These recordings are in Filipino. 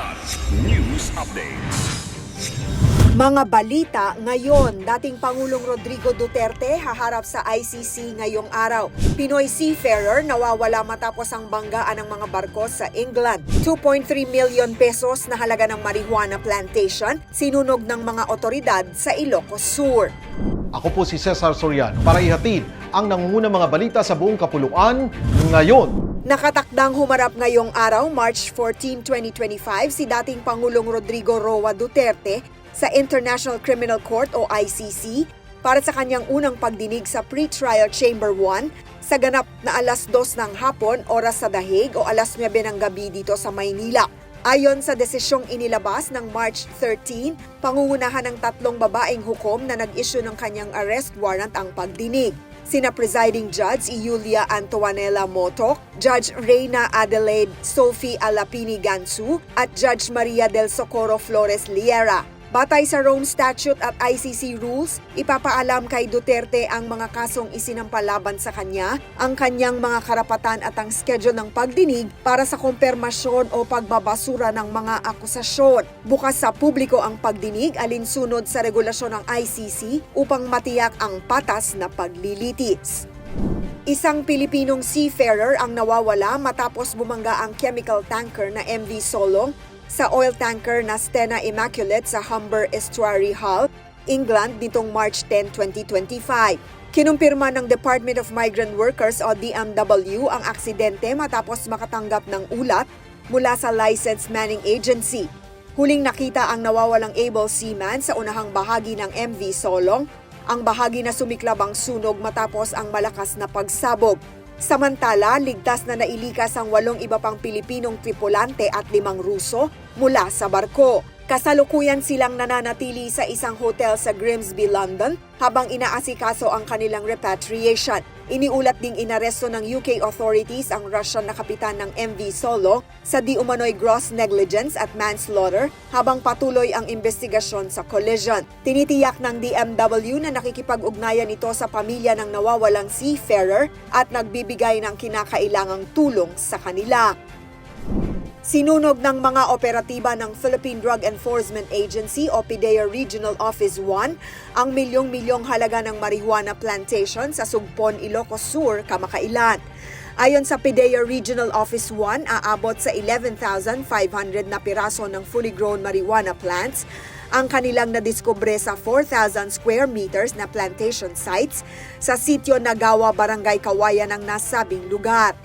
Kidlat News Updates. Mga balita ngayon, dating Pangulong Rodrigo Duterte haharap sa ICC ngayong araw. Pinoy seafarer nawawala matapos ang banggaan ng mga barko sa England. 2.3 million pesos na halaga ng marijuana plantation sinunog ng mga otoridad sa Ilocos Sur. Ako po si Cesar Soriano para ihatid ang nangungunang mga balita sa buong kapuluan ngayon. Nakatakdang humarap ngayong araw, March 14, 2025, si dating Pangulong Rodrigo Roa Duterte sa International Criminal Court o ICC para sa kanyang unang pagdinig sa Pre-Trial Chamber 1 sa ganap na alas 2 ng hapon oras sa Dahig o alas 9 ng gabi dito sa Maynila. Ayon sa desisyong inilabas ng March 13, pangungunahan ng tatlong babaeng hukom na nag-issue ng kanyang arrest warrant ang pagdinig. Sina presiding judge Yulia Antoanela Motok, Judge Reina Adelaide Sophie Alapini Gansu at Judge Maria del Socorro Flores Liera. Batay sa Rome Statute at ICC rules, ipapaalam kay Duterte ang mga kasong isinampalaban sa kanya, ang kanyang mga karapatan at ang schedule ng pagdinig para sa kompermasyon o pagbabasura ng mga akusasyon. Bukas sa publiko ang pagdinig alinsunod sa regulasyon ng ICC upang matiyak ang patas na paglilitis. Isang Pilipinong seafarer ang nawawala matapos bumangga ang chemical tanker na MV Solong sa oil tanker na Stena Immaculate sa Humber Estuary Hull, England nitong March 10, 2025. Kinumpirma ng Department of Migrant Workers o DMW ang aksidente matapos makatanggap ng ulat mula sa Licensed Manning Agency. Huling nakita ang nawawalang able seaman sa unahang bahagi ng MV Solong, ang bahagi na sumiklab ang sunog matapos ang malakas na pagsabog. Samantala, ligtas na nailikas ang walong iba pang Pilipinong tripulante at limang Ruso mula sa barko. Kasalukuyan silang nananatili sa isang hotel sa Grimsby, London habang inaasikaso ang kanilang repatriation. Iniulat ding inaresto ng UK authorities ang Russian na kapitan ng MV Solo sa di umano'y gross negligence at manslaughter habang patuloy ang investigasyon sa collision. Tinitiyak ng DMW na nakikipag-ugnayan ito sa pamilya ng nawawalang seafarer at nagbibigay ng kinakailangang tulong sa kanila. Sinunog ng mga operatiba ng Philippine Drug Enforcement Agency o PIDEA Regional Office 1 ang milyong-milyong halaga ng marijuana plantation sa Sugpon, Ilocos Sur, kamakailan. Ayon sa PIDEA Regional Office 1, aabot sa 11,500 na piraso ng fully grown marijuana plants ang kanilang nadiskubre sa 4,000 square meters na plantation sites sa sitio Nagawa, Barangay Kawayan ng nasabing lugar.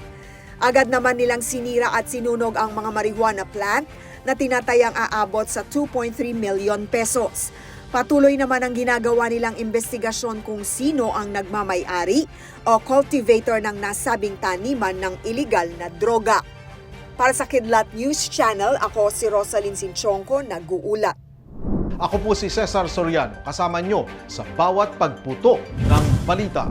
Agad naman nilang sinira at sinunog ang mga marijuana plant na tinatayang aabot sa 2.3 million pesos. Patuloy naman ang ginagawa nilang investigasyon kung sino ang nagmamay-ari o cultivator ng nasabing taniman ng iligal na droga. Para sa Kidlat News Channel, ako si Rosalyn Sinchonko, nag-uulat. Ako po si Cesar Soriano, kasama nyo sa bawat pagputo ng balita.